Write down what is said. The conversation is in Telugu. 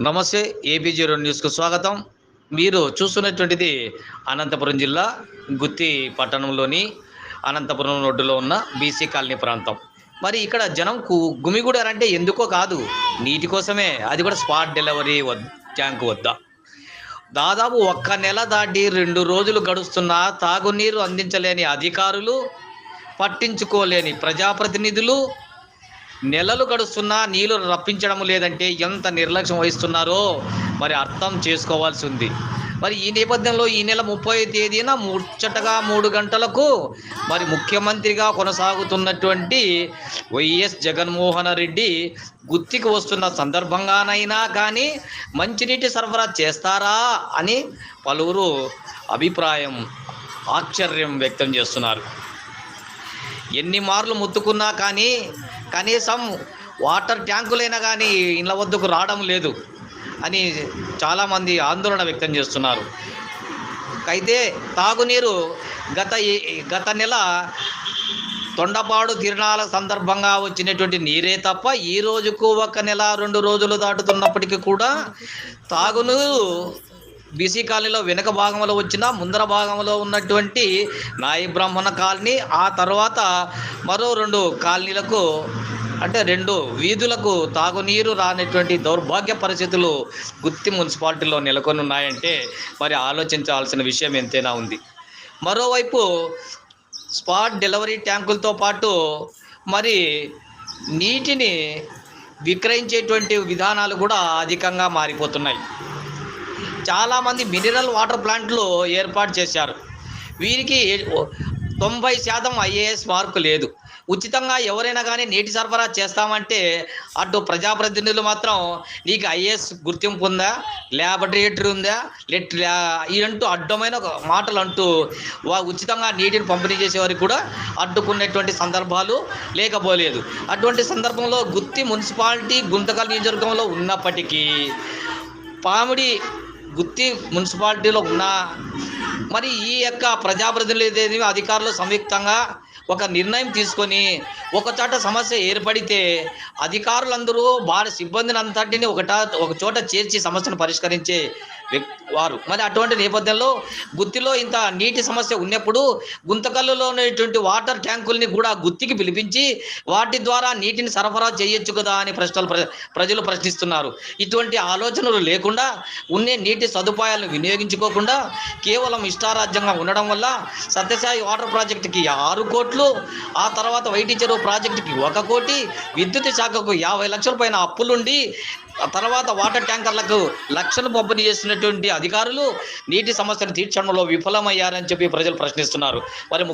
నమస్తే ఏపీ జీరో న్యూస్కు స్వాగతం. మీరు చూస్తున్నటువంటిది అనంతపురం జిల్లా గుత్తి పట్టణంలోని అనంతపురం రోడ్డులో ఉన్న బీసీ కాలనీ ప్రాంతం. మరి ఇక్కడ జనం కు- గుమిగూడారంటే ఎందుకో కాదు. నీటి కోసమే. అది కూడా స్పాట్ డెలివరీ వద్ ట్యాంక్ వద్ద. దాదాపు ఒక్క నెల దాటి రెండు రోజులు గడుస్తున్న తాగునీరు అందించలేని అధికారులు పట్టించుకోలేని ప్రజాప్రతినిధులు నెలలు గడుస్తున్నా నీళ్ళు రప్పించడం లేదంటే ఎంత నిర్లక్ష్యం వహిస్తున్నారో మరి అర్థం చేసుకోవాల్సి ఉంది. మరి ఈ నేపథ్యంలో ఈ నెల ముప్పై తేదీన ముచ్చటగా మూడు గంటలకు మరి ముఖ్యమంత్రిగా కొనసాగుతున్నటువంటి వైఎస్ జగన్మోహన్ రెడ్డి గుత్తికి వస్తున్న సందర్భంగానైనా కానీ మంచినీటి సరఫరా చేస్తారా అని పలువురు అభిప్రాయం ఆశ్చర్యం వ్యక్తం చేస్తున్నారు. ఎన్ని మార్లు ముత్తుకున్నా కానీ కనీసం వాటర్ ట్యాంకులైనా కానీ ఇళ్ళ వద్దకు రావడం లేదు అని చాలామంది ఆందోళన వ్యక్తం చేస్తున్నారు. అయితే తాగునీరు గత గత నెల తొండపాడు తిరణాల సందర్భంగా వచ్చినటువంటి నీరే తప్ప ఈ రోజుకు ఒక నెల రెండు రోజులు దాటుతున్నప్పటికీ కూడా తాగునీరు బీసీ కాలనీలో వెనుక భాగంలో వచ్చిన ముందర భాగంలో ఉన్నటువంటి నాయి బ్రాహ్మణ కాలనీ ఆ తర్వాత మరో రెండు కాలనీలకు అంటే రెండు వీధులకు తాగునీరు రానటువంటి దౌర్భాగ్య పరిస్థితులు గుత్తి మున్సిపాలిటీలో నెలకొని ఉన్నాయంటే మరి ఆలోచించాల్సిన విషయం ఎంతైనా ఉంది. మరోవైపు స్పాట్ డెలివరీ ట్యాంకులతో పాటు మరి నీటిని విక్రయించేటువంటి విధానాలు కూడా అధికంగా మారిపోతున్నాయి. చాలామంది మినరల్ వాటర్ ప్లాంట్లు ఏర్పాటు చేశారు. వీరికి తొంభై శాతం ఐఏఎస్ మార్కు లేదు. ఉచితంగా ఎవరైనా కానీ నీటి సరఫరా చేస్తామంటే అటు ప్రజాప్రతినిధులు మాత్రం నీకు ఐఏఎస్ గుర్తింపు ఉందా? ల్యాబొరేటరీ ఉందా? లెట్ ఇదంటూ అడ్డమైన ఒక మాటలు అంటూ వా ఉచితంగా నీటిని పంపిణీ చేసేవారికి కూడా అడ్డుకునేటువంటి సందర్భాలు లేకపోలేదు. అటువంటి సందర్భంలో గుత్తి మున్సిపాలిటీ గుంతకల్ నియోజకవర్గంలో ఉన్నప్పటికీ పామిడి గుత్తి మున్సిపాలిటీలో ఉన్న మరి ఈ యొక్క ప్రజాప్రతినిధులు అధికారులు సంయుక్తంగా ఒక నిర్ణయం తీసుకొని ఒక చోట సమస్య ఏర్పడితే అధికారులందరూ వారి సిబ్బందిని అంతటిని ఒకట ఒక చోట చేర్చి సమస్యను పరిష్కరించే వ్యక్తి వారు. మరి అటువంటి నేపథ్యంలో గుత్తిలో ఇంత నీటి సమస్య ఉన్నప్పుడు గుంతకల్లులో ఉన్నటువంటి వాటర్ ట్యాంకుల్ని కూడా గుత్తికి పిలిపించి వాటి ద్వారా నీటిని సరఫరా చేయొచ్చు కదా అని ప్రశ్నలు ప్ర- ప్రజలు ప్రశ్నిస్తున్నారు. ఇటువంటి ఆలోచనలు లేకుండా ఉండే నీటి సదుపాయాలను వినియోగించుకోకుండా కేవలం ఇష్టారాజ్యంగా ఉండడం వల్ల సత్యసాయి వాటర్ ప్రాజెక్టుకి ఆరు కోట్లు ఆ తర్వాత వైటి చెరువు ప్రాజెక్టుకి ఒక కోటి విద్యుత్ శాఖకు యాభై లక్షల పైన అప్పులుండి తర్వాత వాటర్ ట్యాంకర్లకు లక్షలు పంపిణీ చేస్తున్నటువంటి అధికారులు నీటి సమస్యను తీర్చడంలో విఫలమయ్యారని చెప్పి ప్రజలు ప్రశ్నిస్తున్నారు. మరి